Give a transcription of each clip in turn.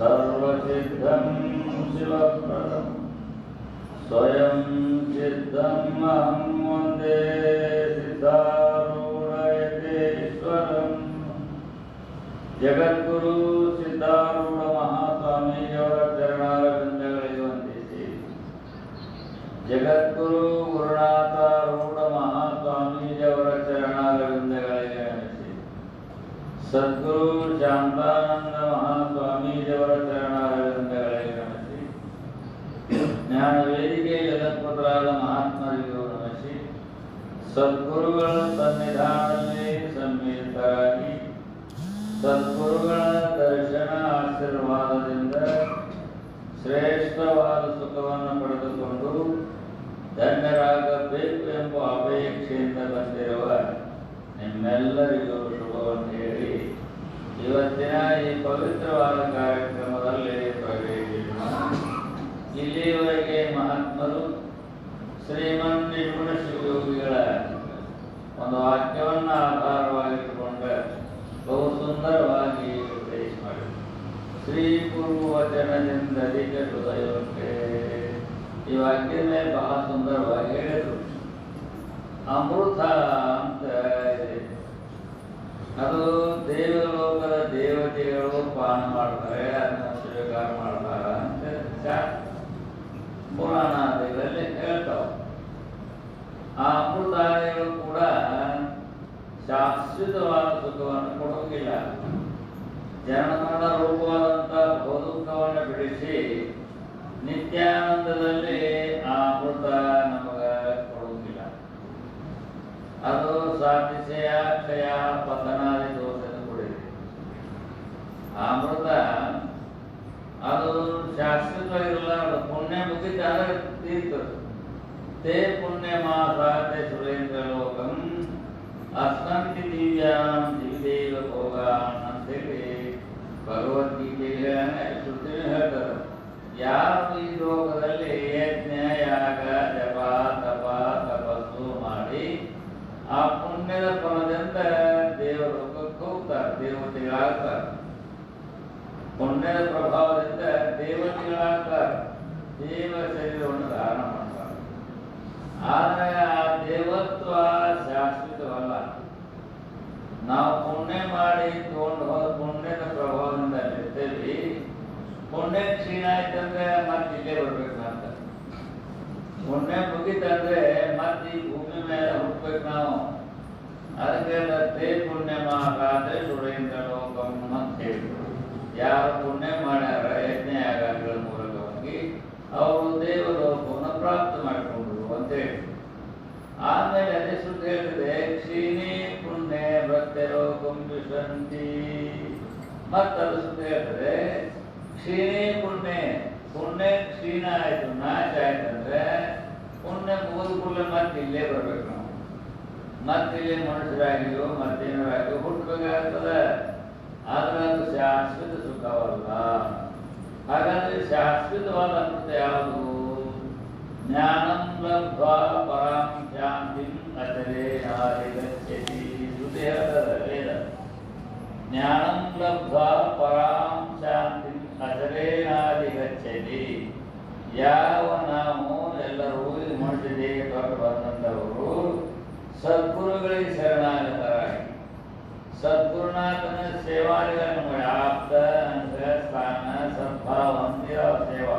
सर्वसिद्धं शिवप्रदं स्वयं सिद्धम् अहं वंदे सिद्धारूढयतेश्वरम्। जगत् ಸದ್ಗುರುಗಳ ಸನ್ನಿಧಾನದಲ್ಲಿ ಸಮ್ಮಿಲಿತರಾಗಿ ಸದ್ಗುರುಗಳ ದರ್ಶನ ಆಶೀರ್ವಾದದಿಂದ ಶ್ರೇಷ್ಠವಾದ ಸುಖವನ್ನು ಪಡೆದುಕೊಂಡು ಧನ್ಯರಾಗಬೇಕು ಒಂದು ವಾಕ್ಯವನ್ನು ಆಧಾರವಾಗಿಟ್ಟುಕೊಂಡು ಬಹು ಸುಂದರವಾಗಿ ಉಪದೇಶ ಮಾಡಿದರು ಶ್ರೀ ಗುರು ಹೃದಯಕ್ಕೆ ಈ ವಾಕ್ಯದ ಮೇಲೆ ಬಹಳ ಸುಂದರವಾಗಿ ಹೇಳಿದರು. ಅಮೃತ ಅಂತ ಅದು ದೇವಲೋಕದ ದೇವತೆಗಳು ಪಾನ ಮಾಡ್ತಾರೆ, ಅದನ್ನು ಸ್ವೀಕಾರ ಮಾಡ್ತಾರ ಅಂತ ಪುರಾಣ ಪುರಾಣಾದಿಗಳಲ್ಲಿ ಹೇಳ್ತಾವ. ಆ ಅಮೃತಾದಿಗಳು ಕೂಡ ಶಾಶ್ವತವಾದ ಸುಖವನ್ನು ಕೊಡುವುದಿಲ್ಲ. ಜನಮರಣ ರೂಪವಾದಂತಹ ಬಹುದುಃಖವನ್ನು ಬಿಡಿಸಿ ನಿತ್ಯಾನಂದದಲ್ಲಿ ಆ ಅಮೃತ ನಮಗ ಕೊಡುವುದಿಲ್ಲ ಅದು ಸಾಧಿಸಯ ಕ್ಷಯ ಪತನಾದಿ ದೋಷದ ಕೊಡಿದೆ ಆ ಅಮೃತ ಅದು ಶಾಶ್ವತವಾಗಿರಲ್ಲ ಅದು ಪುಣ್ಯ ಮುಗಿತಾದ್ರೆ ತೀರ್ತದೆ ತೇ ಪುಣ್ಯ ಮಾಸಾತೆ ಸುರೇಂದ್ರ ಲೋಕಂ ಅಸ್ಸಂತಿ ದಿವ್ಯಾಂ ದಿವ್ಯದೇವ ಭೋಗಾನ್ ಅಂತೇಳಿ ಭಗವದ್ಗೀತೆಯಲ್ಲಿ ಶ್ರುತಿ ಹೇಳ್ತಾರೆ ಯಾರು ಈ ಲೋಕದಲ್ಲಿ ಯಜ್ಞ ಯಾಗ ಜಪ ತಪ ತಪಸ್ಸು ಮಾಡಿ ಆ ಪುಣ್ಯದ ಫಲದಿಂದ ದೇವರ ಲೋಕಕ್ಕೆ ಹೋಗ್ತಾರೆ ದೇವತೆಗಳಾಗ್ತಾರೆ. ಪುಣ್ಯದ ಪ್ರಭಾವದಿಂದ ದೇವತೆಗಳಾಗ್ತಾರೆ. ದೇವ ಶರೀರವನ್ನು ಧಾರಣ ಮಾಡ್ತಾರೆ. ಆದರೆ ಆ ದೇವತ್ವ ಶಾಶ್ವತವಲ್ಲ. ನಾವು ಪುಣ್ಯ ಮಾಡಿ ತಗೊಂಡು ಹೋದ ಪುಣ್ಯದ ಪ್ರಭಾವದಿಂದ ಇರ್ತೇವೆ ಪುಣ್ಯ ಕ್ಷೀಣ ಆಯ್ತಂದ್ರೆ ಮತ್ತೆ ಇಲ್ಲೇ ಬರ್ಬೇಕು ಅಂತ ಪುಣ್ಯ ಮುಗಿತಂದ್ರೆ ಮತ್ತೆ ಈ ಭೂಮಿ ಮೇಲೆ ಹುಟ್ಬೇಕು ನಾವು. ಅದಕ್ಕೆ ಪುಣ್ಯ ಮಾತಾದ್ರೆ ಸುರೇಂದ್ರ ಲೋಕಂ ಅಂತ ಹೇಳಿದ್ರು ಯಾರು ಪುಣ್ಯ ಮಾಡ್ಯಾರ ಯಜ್ಞ ಯಾಗಗಳ ಹೋಗಿ ಅವರು ದೇವಲೋಕವನ್ನು ಪ್ರಾಪ್ತ ಮಾಡಿಕೊಂಡ್ರು ಅಂತೇಳಿ ಆಮೇಲೆ ಅದೇ ಸುದ್ದಿ ಹೇಳಿದೆ ಕ್ಷೀಣಿ ಪುಣ್ಯ ಲೋಕಂ ಕುಂಬಿಸಂತಿ ಮತ್ತದು ಸುದ್ದಿ ಹೇಳ್ತದೆ, ಕ್ಷೀಣಿ ಪುಣ್ಯ ಪುಣ್ಯ ಕ್ಷೀಣ ಆಯ್ತು, ನಾಶ ಆಯ್ತಂದ್ರೆ ಪುಣ್ಯ ಮುಗಿದ ಕೂಡಲೇ ಮತ್ತೆ ಇಲ್ಲೇ ಬರ್ಬೇಕು. ನಾವು ಮತ್ತೆ ಇಲ್ಲಿ ಮನುಷ್ಯರಾಗಿಯೋ ಮತ್ತೇನರಾಗಿಯೋ ಹುಟ್ಟಬೇಕಾಗ್ತದೆ ಆದ್ರೆ ಅದು ಶಾಶ್ವತ ಸುಖವಲ್ಲ ಹಾಗಾದ್ರೆ ಶಾಶ್ವತವಾದ ಅಮೃತ ಯಾವುದು? ಜ್ಞಾನಂ ಲಬ್ಧ್ವಾ ಪರಾಂ ಶಾಂತಿ ಅಚರೇ ನಾರಿಗಚ್ಚತಿ ಶ್ರುತಿ ಹೇಳ್ತದೆ ವೇದ. ಜ್ಞಾನಂ ಲಬ್ಧ್ವಾ ಪರಾಂ ಶಾಂತಿ ಅಚರೇ ನಾರಿಗಚ್ಚತಿ ಯಾವ ನಾವು ಎಲ್ಲರೂ ಇದು ಮನುಷ್ಯ ದೇಹ ತೊಟ್ಟು ಬಂದಂಥವರು. ಸದ್ಗುರುಗಳಿಗೆ ಶರಣಾಗತರಾಗಿ. ಸದ್ಗುರುನಾಥನ ಸೇವಾದಿಗಳನ್ನು ಆಪ್ತ ಅಂಗ ಸ್ಥಾನ ಸದ್ಭಾವ ಅಂತಿರೋ ಸೇವಾ.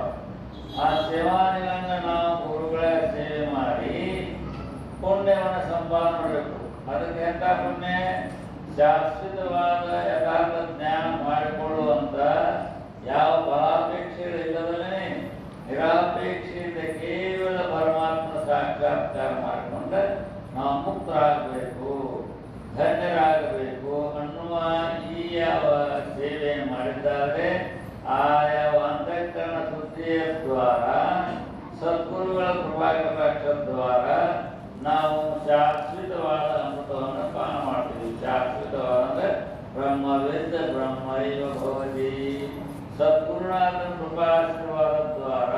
ಆ ಸೇವಾದಿಗಳನ್ನು ನಾವು ಗುರುಗಳ ಸೇವೆ ಮಾಡಿ ಪುಣ್ಯವನ್ನು ಸಂಪಾದನೆ ಮಾಡಬೇಕು ಅದಕ್ಕೆ ಎಂತ ಪುಣ್ಯ? ಶಾಶ್ವತವಾದ ಯಥಾರ್ಥ ಜ್ಞಾನ ಮಾಡಿಕೊಳ್ಳುವಂತ ಯಾವ ಫಲಾಪೇಕ್ಷೆಗಳಿಲ್ಲದಲ್ಲೇ ನಿರಾಪೇಕ್ಷೆಯಿಂದ ಕೇವಲ ಪರಮಾತ್ಮ ಸಾಕ್ಷಾತ್ಕಾರ ಮಾಡಿಕೊಂಡ್ರೆ ನಾವು ಮುಕ್ತರಾಗಬೇಕು ಧನ್ಯರಾಗಬೇಕು ಅನ್ನುವ ಈ ಯಾವ ಸೇವೆಯನ್ನು ಮಾಡಿದ್ದಾರೆ ಆ ಯಾವ ಅಂತಃಕರಣ ಶುದ್ಧಿಯ ದ್ವಾರ, ಸದ್ಗುರುಗಳ ಕೃಪಾಕಟಾಕ್ಷ ದ್ವಾರ, ನಾವು ಶಾಶ್ವತವಾದ ಅಮೃತವನ್ನು ಪಾನ ಮಾಡ್ತೀವಿ. ಶಾಶ್ವತವಾದ ಬ್ರಹ್ಮವಿದ್ದ ಬ್ರಹ್ಮೈವ ಭವತಿ. ಸದ್ಗುರುನಾಥನ ಕೃಪಾಶೀರ್ವಾದ ದ್ವಾರ,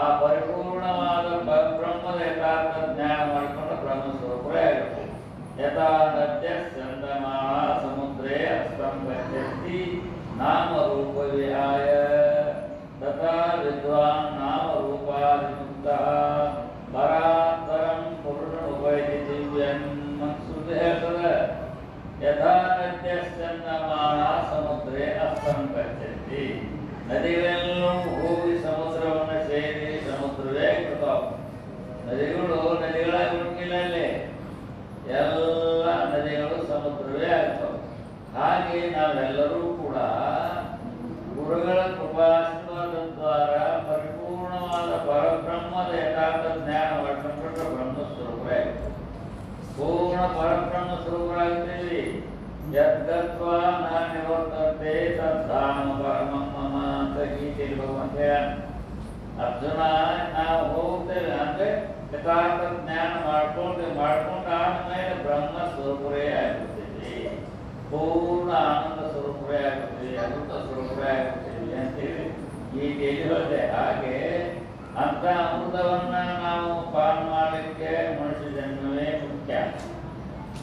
ಆ ಪರಿಪೂರ್ಣವಾದ ಬ್ರಹ್ಮದ ಯಥಾರ್ಥ ಜ್ಞಾನ ಮಾಡ್ಕೊಂಡು यथा चन्द्रमाणा समुद्रे हस्तं गच्छन्ति नामरूपविहाय तथा विद्वान् नामरूपादिमुक्तः परान्तरं पुरुषमुपैति दिव्यन् सुभेतद यथा नद्यश्चन्द्रमाणा समुद्रे हस्तं गच्छन्ति नदीवे ಹಾಗೆ ನಾವೆಲ್ಲರೂ ಕೂಡ ಗುರುಗಳ ಕೃಪಾಶೀರ್ವಾದ ದ್ವಾರ ಪರಿಪೂರ್ಣವಾದ ಪರಬ್ರಹ್ಮದ ಯಥಾರ್ಥ ಜ್ಞಾನ ಮಾಡ್ಕೊಂಡ್ಬಿಟ್ರೆ ಬ್ರಹ್ಮಸ್ವರೂಪರೇ ಪೂರ್ಣ ಪರಬ್ರಹ್ಮ ಸ್ವರೂಪರಾಗ್ತೀವಿ ಯದ್ಗತ್ವ ನ ನಿವರ್ತಂತೆ ತದ್ದಾಮ ಪರಮಮ್ಮ ಮಮ ಅಂತ ಗೀತೆ ಭಗವಂತ. ಅರ್ಜುನ, ನಾವು ಹೋಗ್ತೇವೆ ಅಂದ್ರೆ ಯಥಾರ್ಥ ಜ್ಞಾನ ಮಾಡ್ಕೊಂಡು ಮಾಡ್ಕೊಂಡು ಆದ್ಮೇಲೆ ಬ್ರಹ್ಮ ಸ್ವರೂಪರೇ ಆಗಿರ್ತೀವಿ ಪೂರ್ಣ ಆನಂದ ಸ್ವರೂಪವೇ ಆಗಿರ್ತೀವಿ ಅಮೃತ ಸ್ವರೂಪವೇ ಆಗುತ್ತೀವಿ ಅಂತೇಳಿ ಈಗ ಹೇಳಿದೆ ಹಾಗೆ ಅಂತ ಅಮೃತವನ್ನ ನಾವು ಪಾನ್ ಮಾಡಲಿಕ್ಕೆ ಮನುಷ್ಯ ಜನ್ಮವೇ ಮುಖ್ಯ.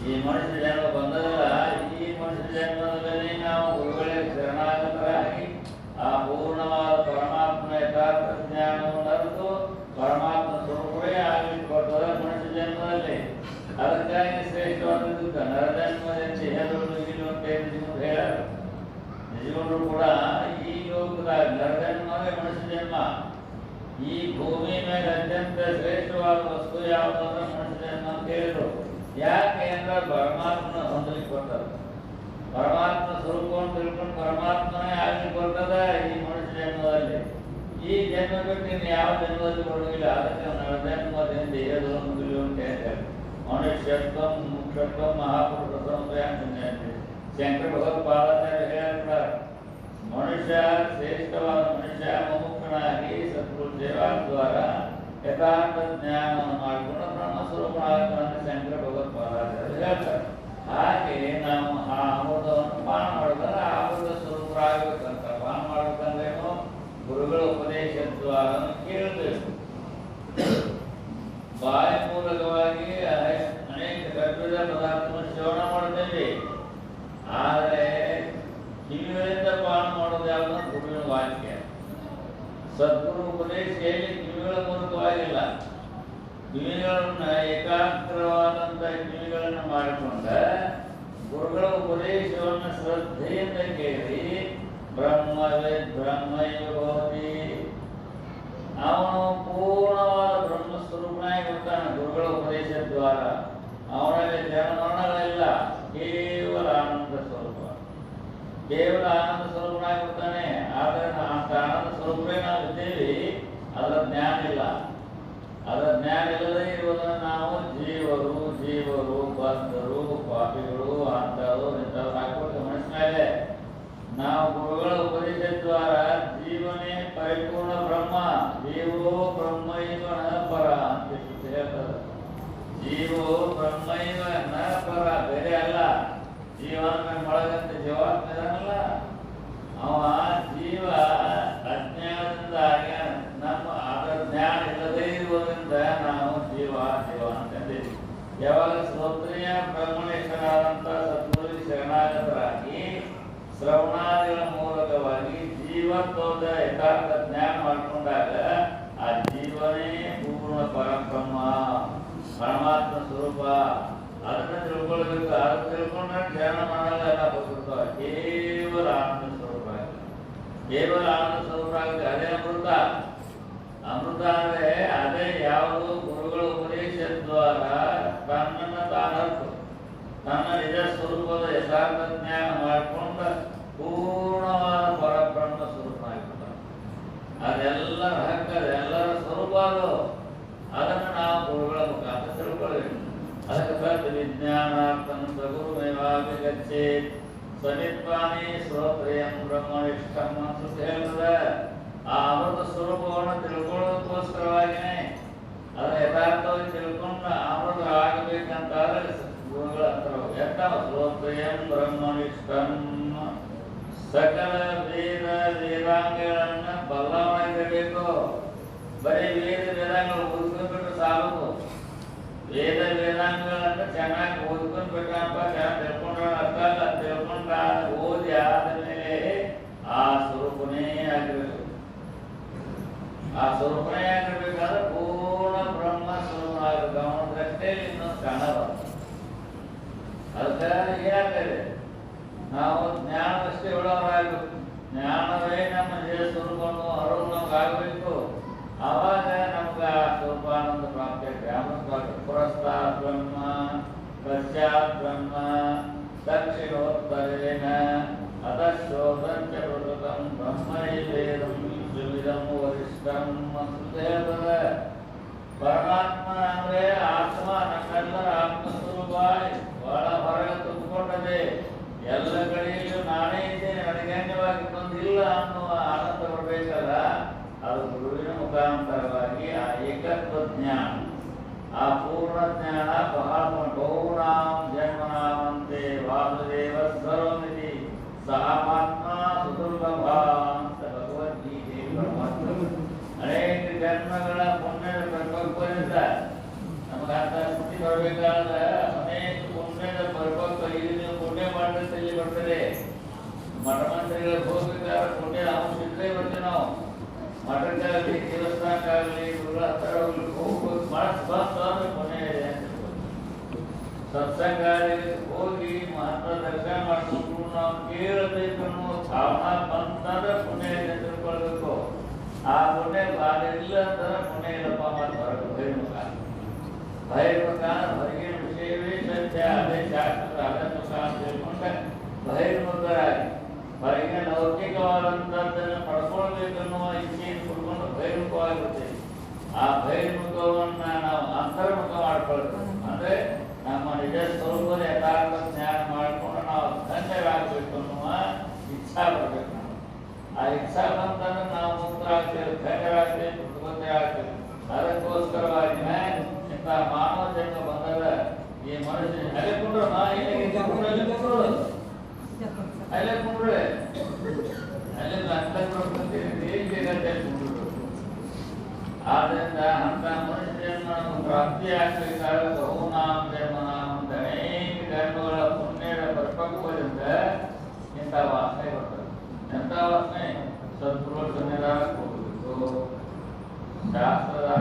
ಈ ಮನುಷ್ಯ ಜನ್ಮ ಬಂದದಲ್ಲ, ಈ ಮನುಷ್ಯ ಜನ್ಮದಲ್ಲಿ ನಾವು ಗುರುಗಳಿಗೆ ಶರಣಾಗತರಾಗಿ ಆ ಪೂರ್ಣವಾದ ಪರಮಾತ್ಮ ಯಥಾರ್ಥ ಜ್ಞಾನವನ್ನು ಅರಿತು ಪರಮಾತ್ಮ ಸ್ವರೂಪವೇ ಆಗಲಿಕ್ಕೆ ಬರ್ತದ ಮನುಷ್ಯ ಜನ್ಮದಲ್ಲಿ ಅದಕ್ಕಾಗಿ ಶ್ರೇಷ್ಠವಾದದ್ದು ನರಜನ್ಮದಲ್ಲಿ ಹೆದರು ಇರು ಅಂತ ನಿಜಗುರು ಹೇಳಾರ ನಿಜಗುರು ಕೂಡ ಈ ಲೋಕದ ನರಜನ್ಮವೇ ಮನುಷ್ಯ ಜನ್ಮ ಈ ಭೂಮಿ ಮೇಲೆ ಅತ್ಯಂತ ಶ್ರೇಷ್ಠವಾದ ವಸ್ತು ಯಾವುದು ಅಂದ್ರೆ ಮನುಷ್ಯ ಜನ್ಮ ಅಂತ ಹೇಳಿದ್ರು ಯಾಕೆ ಅಂದ್ರೆ ಪರಮಾತ್ಮನ ಹೊಂದಲಿಕ್ಕೆ ಬರ್ತದೆ ಪರಮಾತ್ಮ ಸ್ವರೂಪವನ್ನು ತಿಳ್ಕೊಂಡು ಪರಮಾತ್ಮನೇ ಆಗ್ಲಿಕ್ಕೆ ಬರ್ತದ ಈ ಮನುಷ್ಯ ಜನ್ಮದಲ್ಲಿ ಈ ಇನ್ನು ಯಾವ ಜನ್ಮದಲ್ಲಿ ಬರುವುದಿಲ್ಲ ಅದಕ್ಕೆ ನರಜನ್ಮದಿಂದ ಏದು ಮುಗಿಲು ಅಂತ ಹೇಳ್ತಾರೆ ಮನುಷ್ಯತ್ವ ಮುಖ್ಯತ್ವ ಮಹಾಪುರುಷ ಸಂಪ್ರದಾಯ ಶಂಕರ ಭಗವತ್ಪಾದಾಚಾರ್ಯ ಹೇಳ್ತಾರೆ. ಮನುಷ್ಯ ಶ್ರೇಷ್ಠವಾದ ಮನುಷ್ಯ ಮುಮುಖನಾಗಿ ಸದ್ಗುರು ಸೇವಾ ದ್ವಾರ ಯಥಾರ್ಥ ಜ್ಞಾನವನ್ನು ಮಾಡಿಕೊಂಡು ಬ್ರಹ್ಮ ಸ್ವರೂಪನಾಗತಾನೆ ಶಂಕರ ಭಗವತ್ಪಾದಾಚಾರ್ಯ ಹೇಳ್ತಾರೆ. ಹಾಗೆ ನಾವು ಆ ಅಮೃತವನ್ನು ಪಾನ ಮಾಡಿದ್ರೆ ಆ ಅಮೃತ ಸ್ವರೂಪರಾಗಬೇಕು ಗುರುಗಳ ಉಪದೇಶ ದ್ವಾರ ಕೇಳಬೇಕು ಬಾಯಿ ಮೂಲಕವಾಗಿ ಅನೇಕ- ಗರ್ಭದ ಪದಾರ್ಥವನ್ನು ಶ್ರವಣ ಮಾಡುತ್ತೇವೆ. ಆದರೆ ಕಿವಿಗಳಿಂದ ಪಾನ ಮಾಡೋದು ಗುರುವಿನ ವಾಕ್ಯ. ಸದ್ಗುರು ಉಪದೇಶ ಹೇಳಿ ಕಿವಿಗಳ ಮೂಲಕವಾಗಿಲ್ಲ. ಕಿವಿಗಳನ್ನ ಏಕಾಗ್ರವಾದಂಥ ಕಿವಿಗಳನ್ನು ಮಾಡಿಕೊಂಡ ಗುರುಗಳ ಉಪದೇಶವನ್ನು ಶ್ರದ್ಧೆಯಿಂದ ಕೇಳಿ ಬ್ರಹ್ಮವೇ ಬ್ರಹ್ಮೈವ ಅವನು ಪೂರ್ಣವಾದ ಬ್ರಹ್ಮ ಸ್ವರೂಪನಾಗಿ ಇರ್ತಾನೆ ಗುರುಗಳ ಉಪದೇಶ ದ್ವಾರ. ಅವನಲ್ಲಿ ಜನ್ಮರಣಗಳಿಲ್ಲ ಕೇವಲ ಆನಂದ ಸ್ವರೂಪ. ಕೇವಲ ಆನಂದ ಸ್ವರೂಪನಾಗಿರ್ತಾನೆ ಆದರೆ ಅಂತ ಆನಂದ ಸ್ವರೂಪವೇ ನಾವು ಇದ್ದೇವೆ, ಅದರ ಜ್ಞಾನ ಇಲ್ಲ. ಅದರ ಜ್ಞಾನ ಇಲ್ಲದೆ ಇರುವುದನ್ನು ನಾವು ಜೀವರು ಜೀವರು, ಬಂದರು, ಪಾಪಿಗಳು, ಅಂತವರು, ಇಂಥವ್ರು ಮನಸ್ಸಿನ ಮೇಲೆ ನಾವು ಗುರುಗಳ ಉಪದೇಶ ದ್ವಾರ ಜೀವನೇ ಪರಿಪೂರ್ಣ ಬ್ರಹ್ಮ, ಜೀವೋ ಬ್ರಹ್ಮೈವ ನ ಪರ ಅಂತ ಹೇಳ್ತಾರೆ. ಜೀವೋ ಬ್ರಹ್ಮೈವ ನ ಪರ ಬೇರೆ ಅಲ್ಲ. ಜೀವನ ಮೊಳಗಂತ ಜೀವಾತ್ಮ ಇದಾನಲ್ಲ ಅವ ಜೀವ ಅಜ್ಞಾನದಿಂದ ಆಗ್ಯಾನ ನಮ್ಮ ಅದರ ಜ್ಞಾನ ಇಲ್ಲದೇ ಇರುವುದರಿಂದ ನಾವು ಜೀವ ಜೀವ ಅಂತಂದೇವಿ ಯಾವಾಗ ಸ್ತೋತ್ರೀಯ ಬ್ರಹ್ಮಣೇಶ್ವರ ಆದಂತ ಸದ್ಗುರುವಿಗೆ ಶರಣಾಗತರಾಗಿ ಶ್ರವಣಾದಿಗಳ ಮೂಲಕವಾಗಿ ಜೀವತ್ವದ ಯಥಾರ್ಥ ಜ್ಞಾನ ಮಾಡಿಕೊಂಡಾಗ ಆ ಜೀವನೇ ಪೂರ್ಣ ಪರಬ್ರಹ್ಮ, ಪರಮಾತ್ಮ ಸ್ವರೂಪ. ಅದನ್ನ ತಿಳ್ಕೊಳ್ಬೇಕು ಅದು ತಿಳ್ಕೊಂಡ ಧ್ಯಾನ ಮಾಡಲ್ಲ ಎಲ್ಲ ಹೋಗ್ಬಿಡ್ತಾವ ಕೇವಲ ಆನಂದ ಸ್ವರೂಪ. ಕೇವಲ ಆನಂದ ಸ್ವರೂಪ ಆಗುತ್ತೆ ಅದೇ ಅಮೃತ. ಅಮೃತ ಅಂದ್ರೆ ಅದೇ ಯಾವುದು ಗುರುಗಳ ಉಪದೇಶ ದ್ವಾರ ತನ್ನನ್ನು ತಾನು ತನ್ನ ನಿಜ ಸ್ವರೂಪದ ಯಥಾರ್ಥ ಜ್ಞಾನ ಮಾಡಿಕೊಂಡ ಪೂರ್ಣವಾದ ಪರಬ್ರಹ್ಮ ಸ್ವರೂಪ ಆಗಿಬಿಡ್ತಾನೆ ಅದೆಲ್ಲರ ಹಕ್ಕ ಅದೆಲ್ಲರ ಸ್ವರೂಪ ಅದು. ಅದನ್ನು ನಾವು ಗುರುಗಳ ಮುಖಾಂತರ ತಿಳ್ಕೊಳ್ಬೇಕು. ಅದಕ್ಕೆ ಸತ್ ವಿಜ್ಞಾನಾರ್ಥಂ ಸಗುರುಮೇವಾಪಿ ಗಚ್ಚೇತ್ ಸಮಿತ್ವಾನಿ ಶ್ರೋತ್ರಿಯಂ ಬ್ರಹ್ಮನಿಷ್ಠಂ ಅಂತ ಹೇಳ್ತದೆ ಆ ಅಮೃತ ಸ್ವರೂಪವನ್ನು ತಿಳ್ಕೊಳ್ಳೋದಕ್ಕೋಸ್ಕರವಾಗಿನೇ. ಅದರ ಯಥಾರ್ಥವಾಗಿ ತಿಳ್ಕೊಂಡು ಅಮೃತ ಆಗಬೇಕಂತಾದ್ರೆ ಗುರುಗಳ ಹತ್ರ ಯಥಾ ಶ್ರೋತ್ರಿಯಂ ಬ್ರಹ್ಮನಿಷ್ಠಂ. ಸಕಲ ವೇದ ವೇದಾಂಗಗಳನ್ನ ಬಲ್ಲವಾಗಿರಬೇಕು ಬರೀ ವೇದ ವೇದಾಂಗಗಳು ಓದ್ಕೊಂಡ್ಬಿಟ್ರೆ ಸಾಲದು ವೇದ ವೇದಾಂಗಗಳನ್ನ ಚೆನ್ನಾಗಿ ಓದ್ಕೊಂಡ್ಬಿಟ್ರಪ್ಪ ಚೆನ್ನಾಗಿ ತಿಳ್ಕೊಂಡ್ರ ಅರ್ಥ ಅಲ್ಲ ತಿಳ್ಕೊಂಡ ಓದಿ ಆದಮೇಲೆ ಆ ಸ್ವರೂಪನೇ ಆಗಿರಬೇಕು ಆ ಸ್ವರೂಪನೇ ಆಗಿರ್ಬೇಕಾದ್ರೆ ಪೂರ್ಣ ಬ್ರಹ್ಮ ಸ್ವರೂಪ ಗಮನ ದೃಷ್ಟಿಯಲ್ಲಿ ಇನ್ನೊಂದು ಕಾಣಬಾರ್ದು ಅದಕ್ಕೆ ಏನಾಗ್ತದೆ ನಾವು ಜ್ಞಾನದಷ್ಟೇ ಉಳ್ಳವರಾಗಬೇಕು ಜ್ಞಾನವೇ ನಮ್ಮ ಜೀವ ಸ್ವರೂಪವನ್ನು ಅರಿವು ನಮ್ಗೆ ಆಗಬೇಕು ಆವಾಗ ನಮ್ಗೆ ಆ ಸ್ವರೂಪಾನಂದ ಪ್ರಾಪ್ತಿ ಆಗ್ತದೆ ಪುರಸ್ತಾತ್ ಬ್ರಹ್ಮ ಪಶ್ಚಾತ್ ಬ್ರಹ್ಮ ದಕ್ಷಿಣೋತ್ತರೇಣ ಅಧಶೋಧಂಚ ಪ್ರಕೃತಂ ಬ್ರಹ್ಮೈವೇದಂ ವಿವಿಧಂ ವರಿಷ್ಠಂ ಅಂತ ಹೇಳ್ತದೆ ಪರಮಾತ್ಮ ಅಂದ್ರೆ ಆತ್ಮ, ನಮ್ಮೆಲ್ಲರ ಆತ್ಮಸ್ವರೂಪ ಒಳ ಹೊರಗೆ ತುಂಬಿಕೊಂಡದೆ ಎಲ್ಲ ಕಡೆಯಲ್ಲೂ ನಾನೇ ಇದ್ದೇನೆ ನನಗೆ ಅನ್ಯವಾಗಿ ಇನ್ನೊಂದಿಲ್ಲ ಅನ್ನುವ ಆನಂದ ಬರಬೇಕಲ್ಲ ಅದು ಗುರುವಿನ ಮುಖಾಂತರವಾಗಿ ಆ ಏಕತ್ವ ಜ್ಞಾನ ಆ ಪೂರ್ಣ ಜ್ಞಾನ ಬಹಳ ಬಹುನಾಂ ಜನ್ಮನಾಮಂತೆ ವಾಸುದೇವ ಸರ್ವಮಿತಿ ಸಹಮಾತ್ಮ ಸುದುರ್ಲಭ ಅಂತ ಭಗವದ್ಗೀತೆ ಪರಮಾತ್ಮ ಅನೇಕ ಜನ್ಮಗಳ ಪುಣ್ಯದ ಪರಿಪಕ್ವದಿಂದ ನಮಗೆ ಅಂತ ಸ್ಥಿತಿ ಬರಬೇಕಾದ್ರೆ ಅನೇಕ ಪುಣ್ಯದ ಪರಿಪಕ್ವ ಇಲ್ಲಿ ನೀವು ಪುಣ್ಯ ಮಾಡಿದ್ರೆ ಇಲ್ಲಿ ಬರ್ತದೆ ಮಠ ಮಂದಿರಗಳಿಗೆ ಹೋಗ್ಬೇಕಾದ್ರೆ ಪುಣ್ಯದ ಅಂಶ ಇದ್ದೇ ಬರ್ತೀವಿ ನಾವು ಮಠಕ್ಕಾಗಲಿ ದೇವಸ್ಥಾನಕ್ಕಾಗಲಿ ಗುರುಗಳ ಹತ್ರ ಹೋಗ್ಲಿಕ್ಕೆ ಹೋಗ್ಬೇಕು ಮನಸ್ಸು ಬಂತು ಅಂದ್ರೆ ಪುಣ್ಯ ಇದೆ ಅಂತ ತಿಳ್ಕೊಳ್ಳಿ. ಸತ್ಸಂಗಾಲಯಕ್ಕೆ ಹೋಗಿ ಮಹತ್ವ ದರ್ಶನ ಮಾಡ್ಕೊಂಡು ನಾವು ಕೇಳಬೇಕು ಅನ್ನೋ ಭಾವನಾ ಬಂತಂದ್ರೆ ಪುಣ್ಯ ಇದೆ ಅಂತ ತಿಳ್ಕೊಳ್ಬೇಕು ಆ ಪುಣ್ಯ ಅದಿಲ್ಲ ಅಂತಂದ್ರೆ ಪುಣ್ಯ ಇಲ್ಲಪ್ಪ ಮತ್ತೆ ಹೊರಗೆ ಬಹಿರ್ಮುಖ ಬಹಿರ್ಮುಖ ಹೊರಗಿನ ವಿಷಯವೇ ಸತ್ಯ ಅದೇ ಶಾಸ್ತ್ರ ಅದೇ ಸುಖ ಅಂತ ಹೇಳ್ಕೊಂಡೆ ಬಹಿರ್ಮುಖರಾಗಿ ಹೊರಗಿನ ಲೌಕಿಕವಾದಂಥದ್ದನ್ನು ಪಡ್ಕೊಳ್ಬೇಕನ್ನುವ ಇಚ್ಛೆಯನ್ನು ಕೊಡ್ಕೊಂಡು ಬಹಿರ್ಮುಖವಾಗಿರ್ತೇವೆ ಆ ಬಹಿರ್ಮುಖವನ್ನ ನಾವು ಅಂತರ್ಮುಖ ಮಾಡ್ಕೊಳ್ತೇವೆ ಅಂದ್ರೆ ನಮ್ಮ ನಿಜ ಸ್ವರೂಪದ ಯಥಾರ್ಥ ಜ್ಞಾನ ಮಾಡಿಕೊಂಡು ನಾವು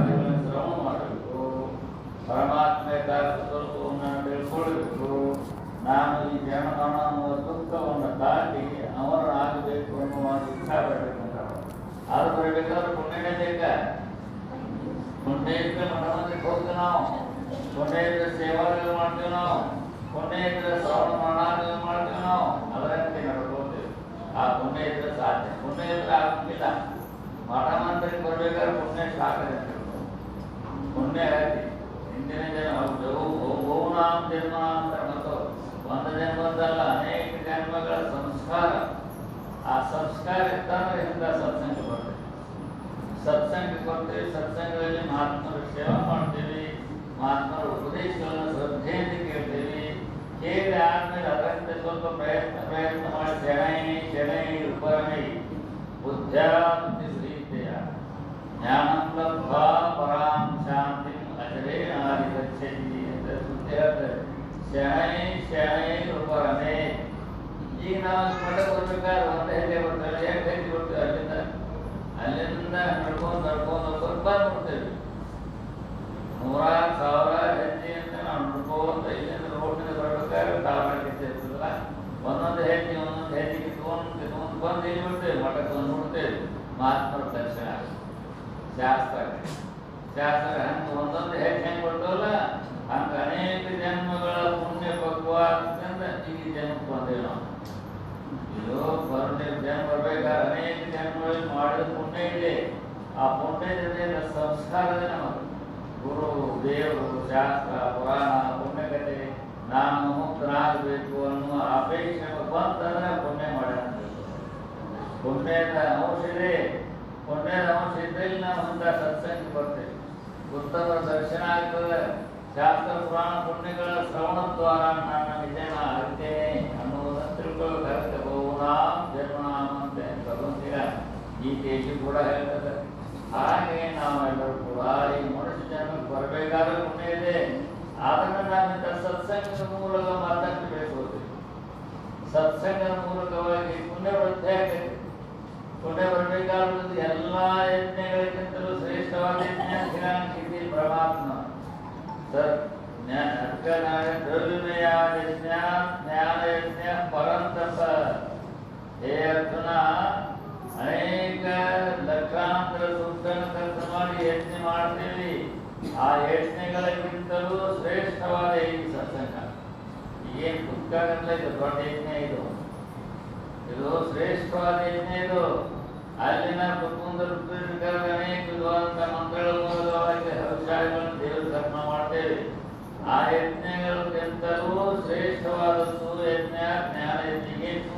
Thank you. ಆ ಸಂಸ್ಕಾರ ಇತ್ತಂದ್ರೆ ಇಂಥ ಸತ್ಸಂಗ ಬರ್ತದೆ ಸತ್ಸಂಗಕ್ಕೆ ಬರ್ತೀವಿ ಸತ್ಸಂಗದಲ್ಲಿ ಮಹಾತ್ಮರ ಸೇವೆ ಮಾಡ್ತೀವಿ ಮಹಾತ್ಮರ ಉಪದೇಶಗಳನ್ನು ಶ್ರದ್ಧೆಯಿಂದ ಕೇಳ್ತೀವಿ ಕೇಳಿ ಆದ್ಮೇಲೆ ಅದರಂತೆ ಸ್ವಲ್ಪ ಪ್ರಯತ್ನ ಪ್ರಯತ್ನ ಮಾಡಿ ಶರಣೈ ಶರಣೈ ಉಪರಣೈ ಬುದ್ಧಾಂತಿ ಶ್ರೀತೆಯ ಜ್ಞಾನಂ ಲಬ್ಧ್ವಾ ಪರಾಂ ಶಾಂತಿಂ ಅಜರೇಣ ಆದಿಗಚ್ಚತಿ ಅಂತ ಸುದ್ದಿ ಹೇಳ್ತಾರೆ ಶರಣೈ ಶರಣೈ ಉಪರಣೈ ಈಗ ನಾವು ಮಠಕ್ಕೆ ಬರ್ಬೇಕಾದ್ರೆ ಒಂದು ಹೆಜ್ಜೆ ಬರ್ತೇವೆ ಎರಡು ಹೆಜ್ಜೆ ಬರ್ತೇವೆ ಅಲ್ಲಿಂದ. ಅಲ್ಲಿಂದ ನಡ್ಕೊಂಡು ನಡ್ಕೊಂಡು ನಡ್ಕೊಂಡು ಬಂದ್ಬಿಡ್ತೇವೆ ನೂರಾರು ಸಾವಿರ ಹೆಜ್ಜೆ ಅಂತ ನಾವು ನಡ್ಕೊಂತ ಇಲ್ಲಿಂದ ರೋಡ್ನಿಂದ ಬರ್ಬೇಕಾದ್ರೆ ತಾವರೆ ಇರ್ತದಲ್ಲ? ಒಂದೊಂದು ಹೆಜ್ಜೆ ಒಂದೊಂದು ಹೆಜ್ಜೆ ಕಿತ್ಕೊಂಡು ಕಿತ್ಕೊಂಡು ಬಂದು ಇಲ್ಲಿ ಬಿಡ್ತೇವೆ, ಮಠಕ್ಕೆ ಬಂದು ನೋಡ್ತೇವೆ ಮಹಾತ್ಮರ ದರ್ಶನ. ಶಾಸ್ತ್ರ ಶಾಸ್ತ್ರ ಹಂಗೆ ಒಂದೊಂದು ಹೆಜ್ಜೆ ಹೆಂಗೆ ಕೊಟ್ಟವಲ್ಲ ಹಂಗೆ ಅನೇಕ ಜನ್ಮಗಳ ಪುಣ್ಯ ಪಕ್ವ ಅಂತಂದ್ರೆ ಈಗ ಈ ಜನ್ಮಕ್ಕೆ ಬಂದೇವೆ ನಾವು ಬರ್ಬೇಕಾದ್ರೆ ಅನೇಕ ಜನ್ಮಗಳಲ್ಲಿ ಮಾಡಿದ ಪುಣ್ಯ ಇದೆ. ಆ ಪುಣ್ಯದ ಸಂಸ್ಕಾರದೇ ನಮಗೆ ಗುರು, ದೇವರು, ಶಾಸ್ತ್ರ, ಪುರಾಣ ಪುಣ್ಯಕತೆ ನಾನು ಮುಕ್ತನಾಗಬೇಕು ಅನ್ನುವ ಅಪೇಕ್ಷೆ ಬಂತಂದ್ರೆ ಪುಣ್ಯ ಮಾಡ್ಯಾನ ಪುಣ್ಯದ ಅಂಶ ಇದೆ ಪುಣ್ಯದ ಅಂಶ ಇದ್ದಲ್ಲಿ ನಾವು ಅಂತ ಸತ್ಸಂಗ ಬರ್ತೇವೆ. ಶಾಸ್ತ್ರ, ಪುರಾಣ ಪುಣ್ಯಗಳ ಶ್ರವಣ ದ್ವಾರ ನನ್ನ ನಿಜನ ಅರಿತೇನೆ ತಿಳ್ಕೊಳ್ಬೇಕಾಗುತ್ತೆ ಬಹುನಾಂ ಜನ್ಮನಾಮ ಅಂತ ಭಗವಂತಿಗ ಗೀತೆಯಲ್ಲಿ ಕೂಡ ಹೇಳ್ತದೆ ಹಾಗೆ ನಾವೆಲ್ಲರೂ ಕೂಡ ಈ ಮನುಷ್ಯ ಜನ್ಮಕ್ಕೆ ಬರಬೇಕಾದ್ರೆ ಪುಣ್ಯ ಇದೆ ಅದನ್ನು ನಾವಿಂದ ಸತ್ಸಂಗದ ಮೂಲಕ ಮತ್ತಷ್ಟು ಬೆಳೆಸೋದು ಸತ್ಸಂಗದ ಮೂಲಕವಾಗಿ ಪುಣ್ಯ ವೃದ್ಧಿ ಆಗ್ತೈತೆ ಬೇಕಾದ ಎಲ್ಲಾ ಯಜ್ಞಗಳಿಗಿಂತಲೂ ಶ್ರೇಷ್ಠವಾದ ಯಜ್ಞ ಜ್ಞಾನಶಕ್ತಿ ಪರಮಾತ್ಮ ಸರ್ ಜ್ಞಾನ ಅರ್ಕನಾಯ ದ್ರವ್ಯಮಯ ಯಜ್ಞ ಜ್ಞಾನ ಯಜ್ಞ ಪರಂತಪ ಹೇ ಅರ್ಜುನ ಅನೇಕ ಲಕ್ಷಾಂತರ ದುಡ್ಡನ್ನು ಕೆಲಸ ಮಾಡಿ ಯಜ್ಞ ಮಾಡ್ತೀವಿ ಆ ಯಜ್ಞಗಳಿಗಿಂತಲೂ ಶ್ರೇಷ್ಠವಾದ ಈ ಸತ್ಸಂಗ. ಈಗೇನು ಆಗಲ್ಲ ಇದು ದೊಡ್ಡ ಯಜ್ಞ ಇದು. ಇದು ಶ್ರೇಷ್ಠವಾದ ಯಜ್ಞ ಇದು. ಅಲ್ಲಿನ ಕುಟುಂಬದ ಅನೇಕ ವಿಧವಾದಂಥ ಮಂತ್ರಗಳ ಮೂಲಕವಾಗಿ ಹರ್ಷಾಗಳನ್ನು ದೇವರ ಕರ್ಮ ಮಾಡ್ತೇವೆ. ಆ ಯಜ್ಞಗಳಿಗಿಂತಲೂ ಶ್ರೇಷ್ಠವಾದದ್ದು ಯಜ್ಞ, ಜ್ಞಾನ ಯಜ್ಞಗೆ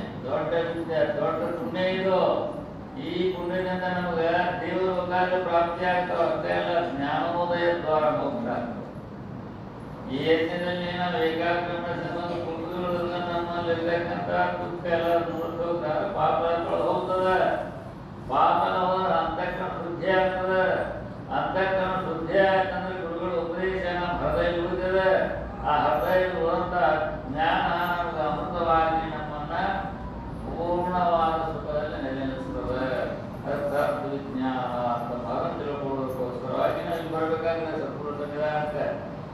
ದೊಡ್ಡ ದೊಡ್ಡ ಪುಣ್ಯ ಇದು ಈ ಪುಣ್ಯದಿಂದ ನಮಗ ದೇವರ ಮುಖಾಂತರ ಪ್ರಾಪ್ತಿ ಆಗ್ತಾವ ಅಲ್ಲ ಜ್ಞಾನೋದಯ ದ್ವಾರ ಮೋಕ್ಷ. ಈ ಹೆಚ್ಚಿನಲ್ಲಿ ನಾವು ಏಕಾಗ್ರ ಮನಸ್ಸನ್ನು ನಮ್ಮಲ್ಲಿ ನಮ್ಮಲ್ಲಿರ್ತಕ್ಕಂಥ ದುಃಖ ಎಲ್ಲ ನೋಡ್ತಾ ಹೋಗ್ತಾರೆ ಪಾಪ ತೊಳೆದು ಹೋಗ್ತದ ಪಾಪನ ಹೋದ್ರೆ ಅಂತಃಕರಣ ಶುದ್ಧಿ ಆಗ್ತದ ಅಂತಃಕರಣ ಶುದ್ಧಿ ಆಯ್ತಂದ್ರೆ ಗುರುಗಳ ಉಪದೇಶ ನಮ್ಮ ಹೃದಯ ಉಳಿತದೆ ಆ ಹೃದಯ ಉಳಿದಂತ ಜ್ಞಾನ ನಮಗೆ ಅಮೃತವಾಗಿ ನಮ್ಮನ್ನ ಪೂರ್ಣವಾದ ಸುಖದಲ್ಲಿ ನೆಲೆನಿಸ್ತದೆ ಅರ್ಥ ವಿಜ್ಞಾನ ಅಂತ ಭಾಗ ತಿಳ್ಕೊಳ್ಳೋದಕ್ಕೋಸ್ಕರವಾಗಿ ನಾವು ಇಲ್ಲಿ ಬರ್ಬೇಕಾದ್ರೆ ಸತ್ಪುರುಷ ಸಂವಿಧಾನಕ್ಕೆ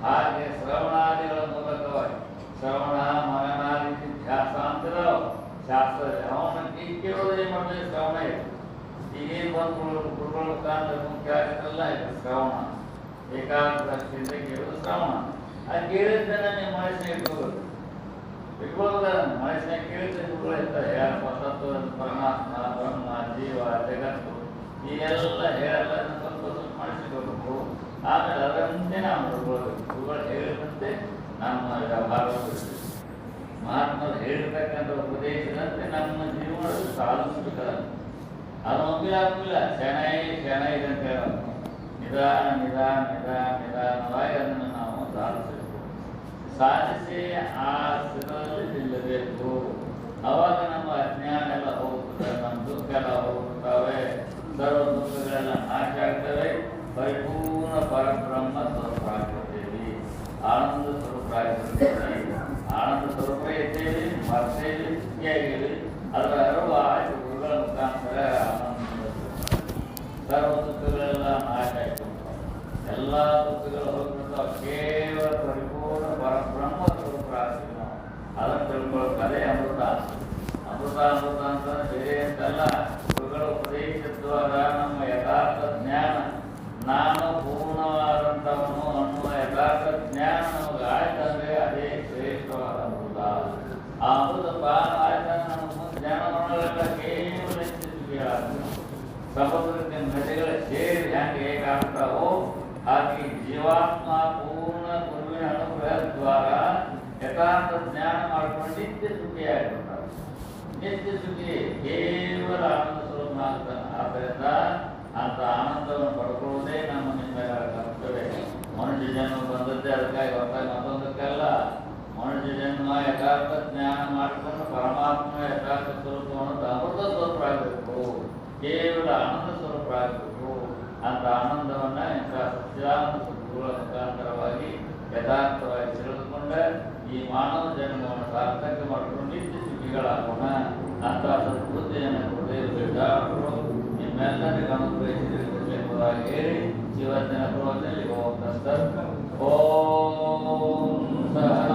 ಹಾಗೆ ಶ್ರವಣಾದಿಗಳ ಮೂಲಕವಾಗಿ ಶ್ರವಣ ಮನನಾದಿ ಧ್ಯಾಸ ಅಂತಿದಾವ ಶಾಸ್ತ್ರ ಅವನ ಕೇಳೋದು ಏನ್ ಮಾಡಿದ್ರೆ ಶ್ರವಣ ಇದೆ ಈಗೇನು ಬಂದು ಗುರುಗಳ ಮುಖಾಂತರ ಮುಖ್ಯ ಆಗಿರಲ್ಲ ಇದು ಶ್ರವಣ. ಏಕಾಗ್ರತೆಯಿಂದ ಕೇಳೋದು ಶ್ರವಣ. ಆ ಕೇಳಿದ್ದನ್ನ ನಿಮ್ಮ ಮನಸ್ಸಿನ ಇಟ್ಕೋಬೇಕು ಇಟ್ಕೊಳ್ಳೋದ ಮನಸ್ಸಿನ ಕೇಳಿದ್ರೆ ಇರ್ತಾರೆ ಯಾರಪ್ಪ ತತ್ವ ಪರಮಾತ್ಮ, ಬ್ರಹ್ಮ, ಜೀವ, ಜಗತ್ತು, ಈ ಎಲ್ಲ ಹೇಳಲ್ಲ ಸ್ವಲ್ಪ ಸ್ವಲ್ಪ ಮಾಡಿಸಿಕೊಳ್ಬೇಕು ಆಮೇಲೆ ಅದರಂತೆ ನಾವು ನೋಡ್ಕೊಳ್ಬೇಕು ಗುರುಗಳು ಹೇಳಿದಂತೆ ನಮ್ಮ ವ್ಯವಹಾರ ಮಹಾತ್ಮರು ಹೇಳಿರ್ತಕ್ಕಂಥ ಉಪದೇಶದಂತೆ ನಮ್ಮ ಜೀವನ ಸಾಧಿಸಬೇಕಾದ ಅದು ಒಮ್ಮಿಲ್ಲ ಒಮ್ಮಿಲ್ಲ ಶನೈ ಶನೈ ಅಂತ ಹೇಳೋದು. ನಿಧಾನ ನಿಧಾನ ನಿಧಾನ ನಿಧಾನವಾಗಿ ಅದನ್ನು ನಾವು ಸಾಧಿಸಬೇಕು ಸಾಧಿಸಿ ಆ ಸ್ಥಿರದಲ್ಲಿ ನಿಲ್ಲಬೇಕು ಅವಾಗ ನಮ್ಮ ಅಜ್ಞಾನ ಎಲ್ಲ ಹೋಗ್ತದೆ ನಮ್ಮ ದುಃಖ ಎಲ್ಲ ಹೋಗ್ತವೆ ಸರ್ವ ದುಃಖಗಳೆಲ್ಲ ನಾಶ ಆಗ್ತವೆ ಪರಿಪೂರ್ಣ ಪರಬ್ರಹ್ಮ ಸ್ವರೂಪರಾಗಿರ್ತೇವೆ ಆನಂದ ಸ್ವರೂಪರಾಗಿರ್ತೇವೆ ಆನಂದ ಸ್ವರೂಪ ಇದ್ದೇವೆ ಮರ್ತೇವೆ ಸ್ಥಿತಿಯಾಗಿವೆ ಅದರ ಅರಿವು ಆಯ್ತು ಗುರುಗಳ ಮುಖಾಂತರ ಆನಂದ ಸರ್ವ ದುಃಖಗಳೆಲ್ಲ ನಾಶ ಆಯ್ತು ಎಲ್ಲ ದುಃಖಗಳು ಹೋಗ್ಬಿಡ್ತಾವ ಕೇವಲ ಪರಿಪೂರ್ಣ ಪರಬ್ರಹ್ಮ ಸ್ವರೂಪರಾಗ್ತೀವಿ ನಾವು ಅದನ್ನು ತಿಳ್ಕೊಳ್ಳೋಕೆ ಅದೇ ಅಮೃತ ಅಮೃತ ಅಮೃತ ಅಂತ ಬೇರೆ ಅಂತಲ್ಲ ಗುರುಗಳ ಉಪದೇಶದ್ವಾರ ನಮ್ಮ ಯಥಾರ್ಥ ಜ್ಞಾನ ನಾನು ಪೂರ್ಣವಾದಂಥವನು ಅನ್ನುವ ಯಥಾರ್ಥ ಜ್ಞಾನ ನಮಗೆ ಆಯ್ತಂದ್ರೆ ಅದೇ ಶ್ರೇಷ್ಠವಾದ ಅಮೃತ ಆ ಅಮೃತ ಪಾನ ಆಯ್ತಂದ್ರೆ ನಮ್ಮ ಮುಂದೆ ಜ್ಞಾನ ಮಾಡೋಲ್ಲ ಕೇವಲ ಸ್ಥಿತಿಗಳಾಗ್ತದೆ ಸಮುದ್ರಕ್ಕೆ ನದಿಗಳ ಸೇರಿ ಹ್ಯಾಂಗೆ ಹೇಗಾಗ್ತಾವೋ ಹಾಗೆ ಜೀವಾತ್ಮ ಪೂರ್ಣ ಗುರುವಿನ ಅನುಗ್ರಹ ದ್ವಾರ ಯಥಾರ್ಥ ಜ್ಞಾನ ಮಾಡ್ಕೊಂಡು ನಿತ್ಯ ಸುಖಿಯಾಗಿರ್ತಾರೆ ನಿತ್ಯ ಸುಖಿ ಕೇವಲ ಆನಂದ ಸ್ವರೂಪ ಆದ್ದರಿಂದ ಅಂತ ಆನಂದವನ್ನು ಪಡ್ಕೊಳ್ಳೋದೇ ನಮ್ಮ ನಿಮ್ಮೆಲ್ಲರ ಕರ್ತವ್ಯ. ಮನುಷ್ಯ ಜನ್ಮ ಬಂದದ್ದೇ ಅದಕ್ಕಾಗಿ ಹೊರತಾಗಿ ಮತ್ತೊಂದಕ್ಕಲ್ಲ. ಮನುಷ್ಯ ಜನ್ಮ ಯಥಾರ್ಥ ಜ್ಞಾನ ಮಾಡಿಕೊಂಡು ಪರಮಾತ್ಮ ಯಥಾರ್ಥ ಸ್ವರೂಪವನ್ನು ಅಮೃತ ಸ್ವರೂಪರಾಗಬೇಕು. ಕೇವಲ ಆನಂದ ಸ್ವರೂಪ ಆಗಬೇಕು ಅಂತ ಆನಂದವನ್ನ ಇಂಥ ಸತ್ಯಾನಂದ ಮುಖಾಂತರವಾಗಿ ಯಥಾರ್ಥವಾಗಿ ತಿಳಿದುಕೊಂಡ ಈ ಮಾನವ ಜನ್ಮವನ್ನು ಸಾರ್ಥಕ ಮಾಡಿಕೊಂಡು ಕೀಳಾಗೋಣ ನಂತರ ಸದ್ಬುದ್ಧಿಯನ್ನು ಕೊಡೆಯುವುದಿಲ್ಲ ನಿಮ್ಮೆಲ್ಲರಿಗೂ ತಿಳಿಸಲೆಂಬುದಾಗಿ ಹೇಳಿ ಇವತ್ತಿನ ಪ್ರೋದಲ್ಲಿ ಓಂ ಸರ್ ಓಂ ಸಹ